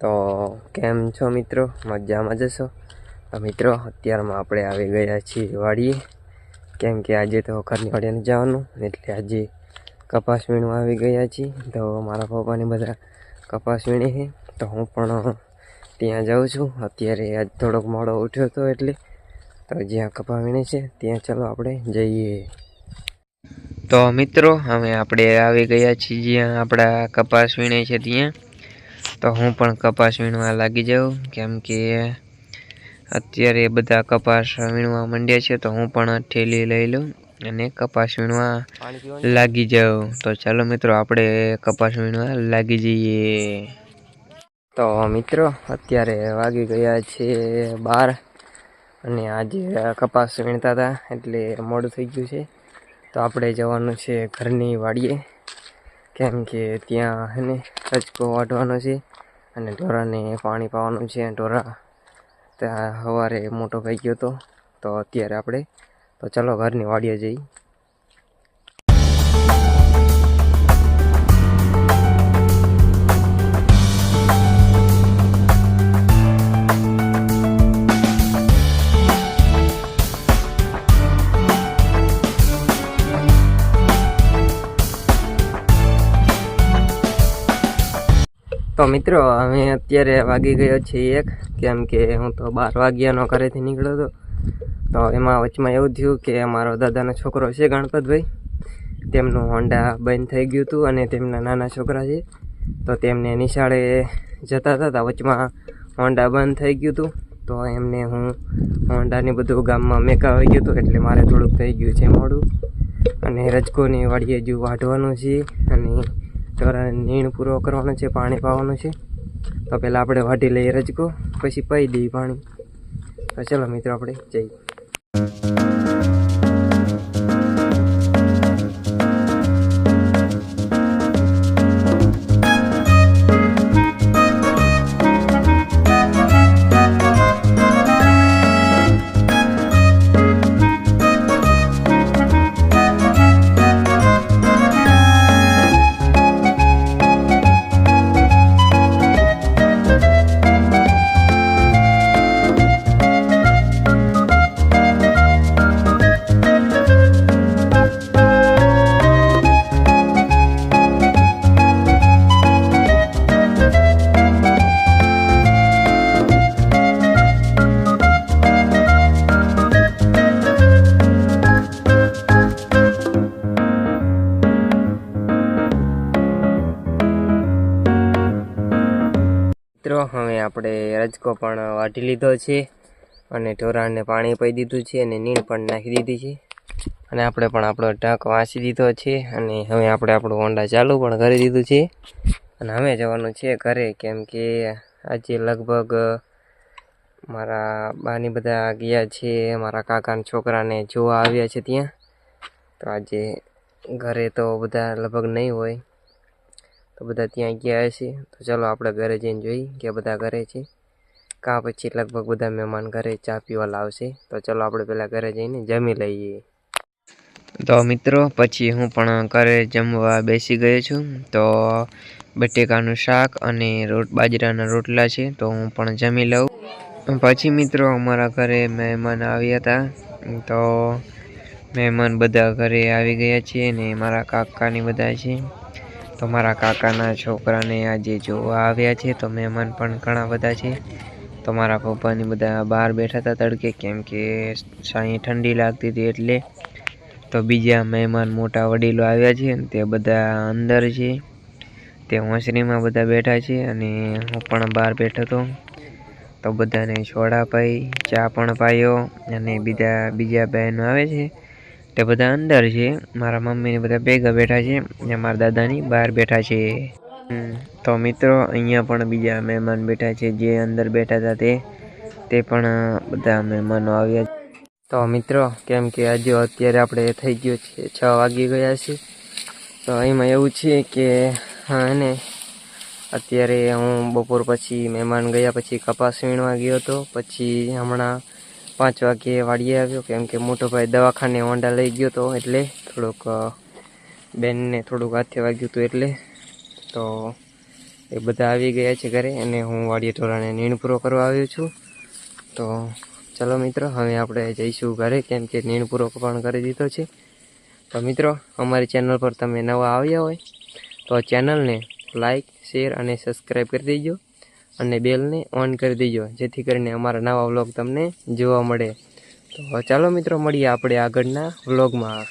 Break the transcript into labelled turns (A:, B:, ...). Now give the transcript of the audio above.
A: તો કેમ છો મિત્રો? મજામાં જશો તો મિત્રો, અત્યારમાં આપણે આવી ગયા છીએ વાડીએ કેમ કે આજે તો ઘરની વાડીએ જવાનું, એટલે આજે કપાસ વીણવા આવી ગયા છીએ. તો મારા પપ્પાને બધા કપાસ વીણે છે. તો હું પણ ત્યાં જાઉં છું. અત્યારે આજ થોડોક મોડો ઉઠ્યો હતો એટલે. તો જ્યાં કપા વીણે છે, ત્યાં ચાલો આપણે જઈએ. તો મિત્રો હવે આપણે આવી ગયા છીએ જ્યાં આપણા કપાસ વીણે છે ત્યાં. તો હું પણ કપાસ વીણવા લાગી જાઉં. કેમ કે અત્યારે બધા કપાસ વીણવા માંડ્યા છે, તો હું પણ ઠેલી લઈ લઉં અને કપાસ વીણવા લાગી જાઉં. તો ચાલો મિત્રો, આપણે કપાસ વીણવા લાગી જઈએ. તો મિત્રો, અત્યારે વાગી ગયા છે બાર અને આજે કપાસ વીણતા હતા, એટલે મોડું થઈ ગયું છે. તો આપણે જવાનું છે ઘરની વાડીએ. કેમ કે ત્યાં હે ને રજકો વાઢવાનો છે. અને ઢોરાને પાણી પાવાનું છે. ઢોરા ત્યાં સવારે મોટો થઈ ગયો હતો. તો અત્યારે આપણે તો ચાલો ઘરની વાડીએ જઈ તો મિત્રો, અમે અત્યારે વાગી ગયો છીએ એક. કેમ કે હું તો બાર વાગ્યાનો ઘરેથી નીકળ્યો હતો. તો એમાં વચમાં એવું થયું કે મારો દાદાનો છોકરો છે ગણપતભાઈ. તેમનું હોન્ડા બંધ થઈ ગયું હતું અને તેમના નાના છોકરા છે. તો તેમને નિશાળે જતા હતા વચમાં હોન્ડા બંધ થઈ ગયું હતું. તો એમને હું હોન્ડાને બધું ગામમાં મેકાવી ગયું હતું, એટલે મારે થોડુંક થઈ ગયું છે મોડું. અને રજકોની વાડીએ હજુ વાઢવાનું છે અને ઢોરાને નીણ પૂરો કરવાનો છે, પાણી પાવાનું છે. તો પહેલાં આપણે વાઢી લઈએ રજકો, પછી પાઈ દઈએ પાણી. તો ચલો મિત્રો, આપણે જઈએ. આપણે રજકો પણ વાટી લીધો છે અને ઢોરાણને પાણી પાઈ દીધું છે અને નીણ પણ નાખી દીધી છે. અને આપણે પણ આપણો ઢાંક વાંચી દીધો છે અને હવે આપણે આપણું હોન્ડા ચાલુ પણ કરી દીધું છે. અને હવે જવાનું છે ઘરે, કેમ કે આજે લગભગ મારા બાની બધા ગયા છે, મારા કાકાના છોકરાને જોવા આવ્યા છે ત્યાં. તો આજે ઘરે તો બધા લગભગ નહીં હોય. તો બધા ત્યાં ગયા હશે. તો ચાલો આપણે ઘરે જઈને જોઈએ કે બધા ઘરે છે. કાં પછી લગભગ બધા મહેમાન ઘરે ચા પીવા લાવશે તો ચાલો આપણે પહેલાં ઘરે જઈને જમી લઈએ. તો મિત્રો, પછી હું પણ ઘરે જમવા બેસી ગયો છું. તો બટેકાનું શાક અને રોટ, બાજરાના રોટલા છે, તો હું પણ જમી લઉં. પછી મિત્રો, અમારા ઘરે મહેમાન આવ્યા હતા. તો મહેમાન બધા ઘરે આવી ગયા છે અને મારા કાકાની બધા છે. તો મારા કાકાના છોકરાને આજે જોવા આવ્યા છે, તો મહેમાન પણ ઘણા બધા છે. તો મારા પપ્પાની બધા બહાર બેઠા હતા તડકે, કેમ કે સાંઈ ઠંડી લાગતી હતી એટલે. તો બીજા મહેમાન મોટા વડીલો આવ્યા છે તે બધા અંદર છે. તે હોંસરીમાં બધા બેઠા છે અને હું પણ બહાર બેઠો હતો. તો બધાને છોડા પાઈ, ચા પણ પાયો અને બીજા બીજા બહેનો આવે છે. તે બધા અંદર છે. મારા મમ્મીને બધા ભેગા બેઠા છે અને મારા દાદાની બહાર બેઠા છે. તો મિત્રો, અહીંયા પણ બીજા મહેમાન બેઠા છે. જે અંદર બેઠા હતા તે તે પણ બધા મહેમાનો આવ્યા તો મિત્રો, કેમ કે આજે અત્યારે આપણે થઈ ગયો છે છ વાગી ગયા છે. તો એમાં એવું છે કે, હા, ને, અત્યારે હું બપોર પછી મહેમાન ગયા પછી કપાસ વીણવા ગયો હતો. પછી હમણાં પાંચ વાગ્યે વાડીએ આવ્યો, કેમ કે મોટો ભાઈ દવાખાને હોન્ડા લઈ ગયો હતો એટલે થોડુંક બેનને થોડુંક હાથે વાગ્યું હતું એટલે. તો એ બધા આવી ગયા છે ઘરે અને હું વાડીએ ટોળાને નીણ પૂરો કરવા આવ્યો છું. તો ચલો મિત્રો, હવે આપણે જઈશું ઘરે, કેમ કે નીણ પૂરો પણ કરી દીધો છે. તો મિત્રો, અમારી ચેનલ પર તમે નવા આવ્યા હોય, તો ચેનલને લાઈક, શેર અને સબસ્ક્રાઈબ કરી દેજો. અને બેલને ઓન કરી દેજો, જેથી કરીને અમારા નવા વ્લોગ તમને જોવા મળે. તો ચાલો મિત્રો, મળીએ આપણે આગળના વ્લોગમાં